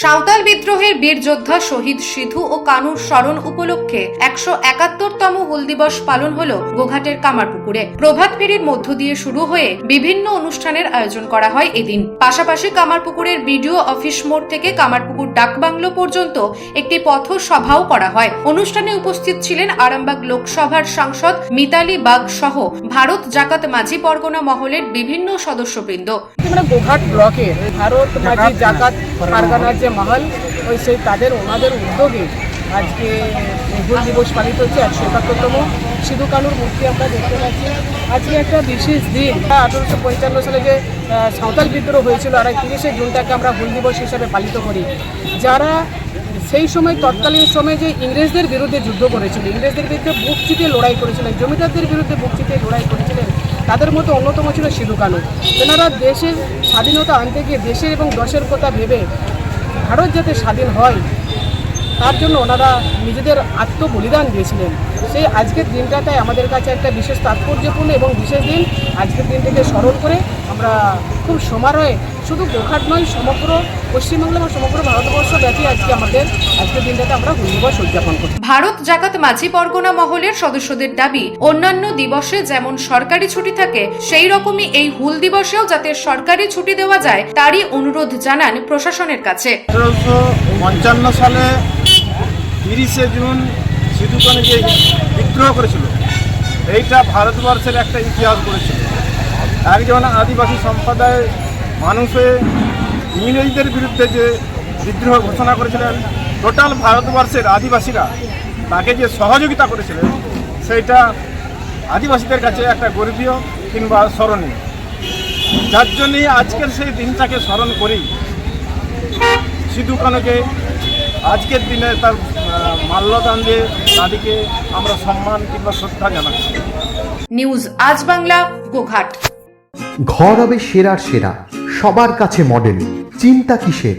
সাঁওতাল বিদ্রোহের বীর যোদ্ধা শহীদ সিধু ও কানুর স্মরণ উপলক্ষে একশো একাত্তরতম হুল দিবস পালন হল গোঘাটের কামারপুকুরে। প্রভাত ফেরির মধ্য দিয়ে শুরু হয়ে বিভিন্ন অনুষ্ঠানের আয়োজন করা হয় এদিন। পাশাপাশি কামারপুকুরের বিডিও অফিস মোড় থেকে কামারপুকুর ডাকবাংলো পর্যন্ত একটি পথ সভাও করা হয়। অনুষ্ঠানে উপস্থিত ছিলেন আরামবাগ লোকসভার সাংসদ মিতালি বাগ সহ ভারত জাকাত মাঝি পরগনা মহলের বিভিন্ন সদস্যবৃন্দ। গোঘাট ব্লকের ভারত মাঝি জাকাত যে মহল, ওই সেই তাদের, ওনাদের উদ্যোগে আজকে হুল দিবস পালিত হচ্ছে একশো একাত্তরতম সিধু কানুর মূর্তি আমরা দেখতে পাচ্ছি। আজকে একটা বিশেষ দিন। আঠারোশো পঞ্চান্ন সালে যে সাঁওতাল বিদ্রোহ হয়েছিল, আর তিরিশে জুনটাকে আমরা হুল দিবস হিসাবে পালিত করি। যারা সেই সময়, তৎকালীন সময়ে যে ইংরেজদের বিরুদ্ধে যুদ্ধ করেছিল, ইংরেজদের বিরুদ্ধে বুক চিতিয়ে লড়াই করেছিলেন জমিদারদের বিরুদ্ধে বুক চিতিয়ে লড়াই করেছিলেন, তাদের মধ্যে অন্যতম ছিল সিধু কানু। তেনারা দেশের স্বাধীনতা আনতে গিয়ে, দেশের এবং দশের কথা ভেবে ভারত যাতে স্বাধীন হয়, তার জন্য ওনারা নিজেদের আত্মবলিদান দিয়েছিলেন। সেই আজকের দিনটাতে আমাদের কাছে একটা বিশেষ তাৎপর্যপূর্ণ এবং বিশেষ দিন। আজকের দিনটাকে স্মরণ করে আমরা খুব সমারোহে, শুধু গোখাট নয়, সমগ্র পশ্চিমবাংলা এবং সমগ্র ভারতবর্ষ আজকে আমাদের দিনটাতে আমরা হুল দিবস উদযাপন করি ভারত জাকাত মাঝি পরগনা মহলের সদস্যদের দাবি অন্যান্য দিবসে যেমন সরকারি ছুটি থাকে সেই রকমই এই হুল দিবসেও যাতে সরকারি ছুটি দেওয়া যায় তারই অনুরোধ জানান প্রশাসনের কাছে। আঠারোশো পঞ্চান্ন সালে তিরিশে জুন সিধুকানে যে বিদ্রোহ করেছিল এইটা ভারতবর্ষের একটা ইতিহাস করেছিল। একজন আদিবাসী সম্প্রদায়ের মানুষে ইংরেজদের বিরুদ্ধে যে বিদ্রোহ ঘোষণা করেছিলেন। টোটাল ভারতবর্ষের আদিবাসীরা তাকে যে সহযোগিতা করেছিলেন সেইটা আদিবাসীদের কাছে একটা গর্বীয় কিংবা স্মরণীয়। যার জন্যে আজকের সেই দিনটাকে স্মরণ করি। সিধু কানুকে আজকের দিনে তার মাল্যদান দিয়ে তাদেরকে আমরা সম্মান কিংবা শ্রদ্ধা জানাচ্ছি নিউজ আজ বাংলা গোঘাট। ঘর হবে সেরার সেরা সবার কাছে মডেল চিন্তা কিসের?